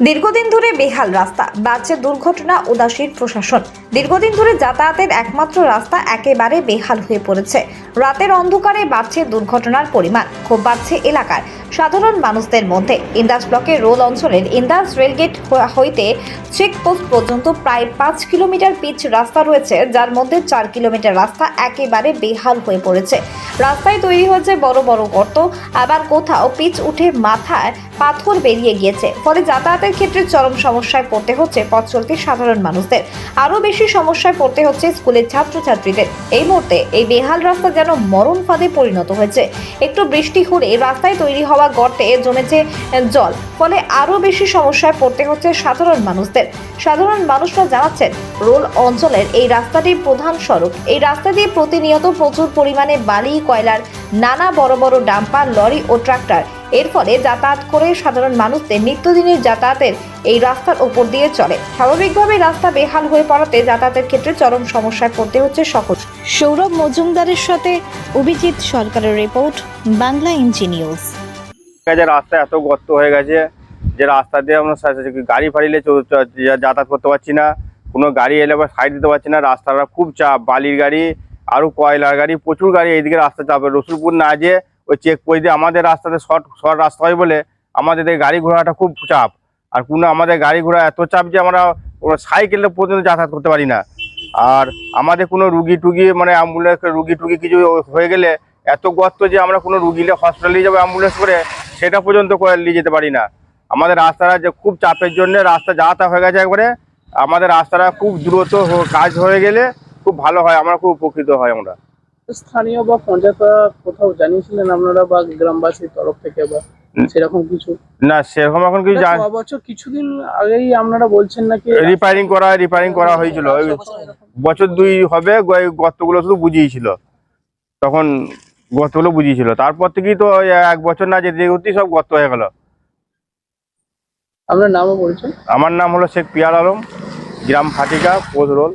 দীর্ঘদিন ধরে বেহাল রাস্তা। বাড়ছে দুর্ঘটনা উদাসীন প্রশাসন। দীর্ঘদিন ধরে যাতায়াতের একমাত্র রাস্তা একেবারে বেহাল হয়ে পড়েছে। রাতের অন্ধকারে বাড়ছে দুর্ঘটনার পরিমাণ, খুব বাড়ছে এলাকার। সাধারণ মানুষদের মধ্যে ইন্দাস ব্লকের রোল অঞ্চলের ইন্দাস রেলগেট হইতে চেকপোস্ট পর্যন্ত প্রায় পাঁচ কিলোমিটার পিচ রাস্তা রয়েছে, যার মধ্যে চার কিলোমিটার রাস্তা একেবারে বেহাল হয়ে পড়েছে। রাস্তায় তৈরি হয়েছে বড় বড় গর্ত, আবার কোথাও পিচ উঠে মাথায় পাথর বেরিয়ে গিয়েছে। ফলে যাতায়াতের ক্ষেত্রে চরম সমস্যায় পড়তে হচ্ছে পথ চলতি সাধারণ মানুষদের। আরও বেশি সমস্যায় পড়তে হচ্ছে স্কুলের ছাত্রছাত্রীদের। এই মুহূর্তে এই বেহাল রাস্তা যেন মরণ ফাঁদে পরিণত হয়েছে। একটু বৃষ্টি হলে রাস্তায় তৈরি হওয়া গর্তে জমেছে জল, ফলে আরও বেশি সমস্যায় পড়তে হচ্ছে সাধারণ মানুষদের। সাধারণ মানুষরা জানাচ্ছেন, রোল অঞ্চলের এই রাস্তাটি প্রধান সড়ক। এই রাস্তা দিয়ে প্রতিনিয়ত প্রচুর পরিমাণে বালি, কয়লার নানা বড় বড় ডাম্পার লরি ও ট্রাক্টর। এর ফলে যাতায়াত করে সাধারণ মানুষদের নিত্যদিনের যাতায়াতের এই রাস্তার ওপর দিয়ে চলে। স্বাভাবিকভাবে রাস্তা বেহাল হয়ে পড়াতে যাতায়াতের ক্ষেত্রে চরম সমস্যায় পড়তে হচ্ছে সকল। সৌরভ মজুমদারের সাথে অভিজিৎ সরকারের রিপোর্ট বাংলা ইঞ্জিনিয়ার্স গেছে রাস্তা এত গর্ত হয়ে গেছে যে রাস্তা দিয়ে আমরা গাড়ি ফাড়িলে যাতায়াত করতে পারছি না। কোনো গাড়ি এলে বা সাইড দিতে পারছি না। রাস্তাটা খুব চাপ বালির গাড়ি আরও কয়লার গাড়ি, প্রচুর গাড়ি এইদিকে রাস্তা চাপ। রসুলপুর না যে ওই চেক পোস্ট দিয়ে আমাদের রাস্তাতে শর্ট শর্ট রাস্তা হয় বলে আমাদের গাড়ি ঘোড়াটা খুব চাপ। আর কোনো আমাদের গাড়ি ঘোড়া এত চাপ যে আমরা সাইকেলে পর্যন্ত যাতায়াত করতে পারি না। আর আমাদের কোনো রুগী টুগি মানে অ্যাম্বুলেন্স রুগী টুগি কিছু হয়ে গেলে এত গর্ত যে আমরা কোনো রুগীলে হসপিটালে যাব অ্যাম্বুলেন্স করে, সেটা পর্যন্ত করে নিয়ে যেতে পারি না। আমাদের রাস্তাটা যে খুব চাপের জন্য রাস্তা যাতায়াত হয়ে গেছে একবারে। আমাদের রাস্তাটা খুব দ্রুত কাজ হয়ে গেলে খুব ভালো হয় আমরা খুব উপকৃত হয় আমরা। স্থানীয় বা পঞ্চায়েত কোথাও জানিয়েছিলেন আপনারা বা গ্রামবাসীর তরফ থেকে বা। সেরকম কিছু? না সেরকম এখন কিছু বছর কিছুদিন আগেই আপনারা বলছেন নাকি রিপেয়ারিং করা রিপেয়ারিং করা হয়েছিল। বছর দুই হবে গর্তগুলো শুধু বুঝিয়েছিল। তখন গর্তগুলো বুঝিয়েছিল। তারপর থেকেই তো এক বছর না যেতে সব গর্ত হয়ে গেল। আপনার নামও বলছেন? আমার নাম হলো শেখ পিয়ার আলম গ্রাম ফাটিকা পোস্ট রোল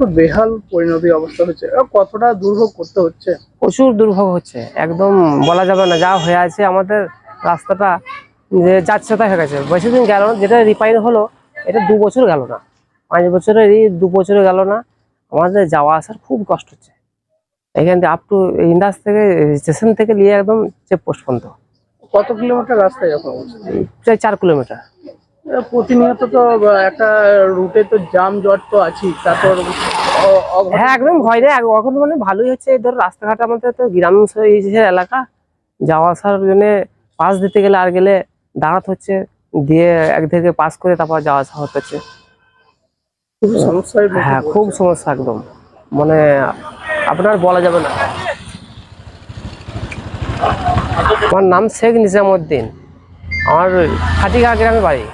তো বেহাল পরিণতি অবস্থা হচ্ছে। কতটা দুর্ভোগ করতে হচ্ছে? প্রচুর দুর্ভোগ হচ্ছে। একদম বলা যাবে না যা হয়ে আছে আমাদের রাস্তাটা যে যাচ্ছে তাই হয়ে গেছে। বেশি দিন গেল না যেটা হলো এটা দু বছর গেল না। পাঁচ দু বছরে গেল না। আমাদের যাওয়া আসার খুব কষ্ট হচ্ছে। এখান থেকে আপ টু ইন্ডাস থেকে স্টেশন থেকে নিয়ে একদম চেক পোস্ট পর্যন্ত। কত কিলোমিটার রাস্তা এরকম প্রায় চার কিলোমিটার। প্রতিনিয়ত তো একটা রুটে তো জাম জট তো আছেই তারপর হ্যাঁ একদম ভয় নেই এখন মানে ভালোই হচ্ছে। ধর রাস্তাঘাট আমাদের তো গ্রাম এলাকা। যাওয়া আসার জন্য পাস দিতে গেলে আর গেলে দাঁড়াতে হচ্ছে। দিয়ে এক থেকে পাস করে তারপর যাওয়া আসা হচ্ছে। হ্যাঁ খুব সমস্যা একদম। মানে আপনার বলা যাবে না। আমার নাম শেখ নিজামুদ্দিন। আমার হাটিগা গ্রামে বাড়ি।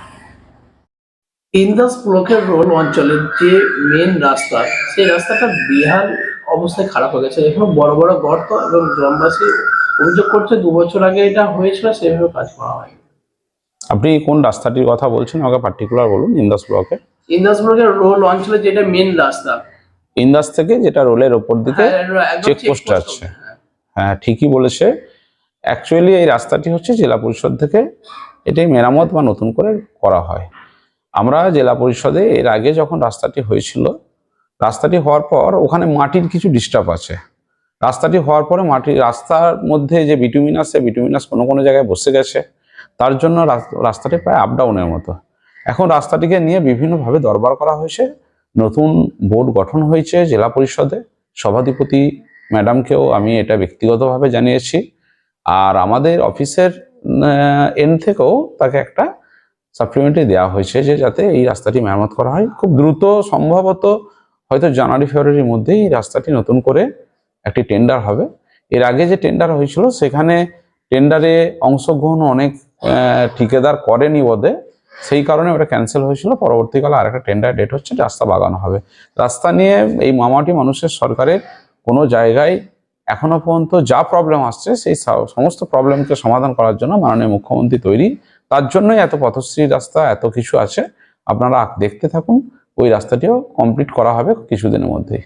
ইন্দাস ব্লকের রোল অঞ্চলের যে মেন রাস্তা সেই রাস্তাটা বিহার অবস্থায় খারাপ হয়ে গেছে। এখানে বড় বড় গর্ত এবং গ্রামবাসী অভিযোগ করছে দু বছর আগে এটা হয়েছিল সেভাবে কাজ করা হয় আপনি কোন রাস্তাটির কথা বলছেন? আমাকে পার্টিকুলার বলুন ইন্দাস ব্লকে ইন্দাস ব্লকের রোল অঞ্চলে যেটা মেন রাস্তা। ইন্দাস থেকে যেটা রোলের ওপর দিকে হ্যাঁ, একদম চেক পোস্ট আছে। হ্যাঁ। হ্যাঁ ঠিকই বলেছে। অ্যাকচুয়ালি এই রাস্তাটি হচ্ছে জেলা পরিষদ থেকে এটাই মেরামত বা নতুন করে করা হয়। আমরা জেলা পরিষদে এর আগে যখন রাস্তাটি হয়েছিল, রাস্তাটি হওয়ার পর ওখানে মাটির কিছু ডিস্টার্ব আছে। রাস্তাটি হওয়ার পরে মাটি, রাস্তার মধ্যে যে বিটুমিনাস সে বিটুমিনাস কোনো কোনো জায়গায় বসে গেছে। তার জন্য রাস- রাস্তাটি প্রায় আপ ডাউনের মতো। এখন রাস্তাটিকে নিয়ে বিভিন্নভাবে দরবার করা হয়েছে। নতুন বোর্ড গঠন হয়েছে জেলা পরিষদে। সভাধিপতি ম্যাডামকেও আমি এটা ব্যক্তিগতভাবে জানিয়েছি। আর আমাদের অফিসের এন থেকেও তাকে একটা সাপ্লিমেন্টারি দেওয়া হয়েছে যে যাতে এই রাস্তাটি মেরামত করা হয়। খুব দ্রুত সম্ভবত হয়তো জানুয়ারি, ফেব্রুয়ারির মধ্যেই এই রাস্তাটি নতুন করে একটি টেন্ডার হবে। এর আগে যে টেন্ডার হয়েছিল, সেখানে টেন্ডারে অংশগ্রহণ অনেক ঠিকাদার করেনি বোধে সেই কারণে ওটা ক্যান্সেল হয়েছিল। পরবর্তীকালে আর একটা টেন্ডার ডেট হচ্ছে রাস্তা বাগানো হবে। রাস্তা নিয়ে এই মামাটি মানুষের সরকারের কোনো জায়গায় এখনও পর্যন্ত যা প্রবলেম আসছে, সেই সমস্ত প্রবলেমকে সমাধান করার জন্য মাননীয় মুখ্যমন্ত্রী তৈরি তার জন্যই এত পথশ্রী রাস্তা, এত কিছু আছে। আপনারা দেখতে থাকুন, ওই রাস্তাটিও কমপ্লিট করা হবে কিছুদিনের মধ্যেই।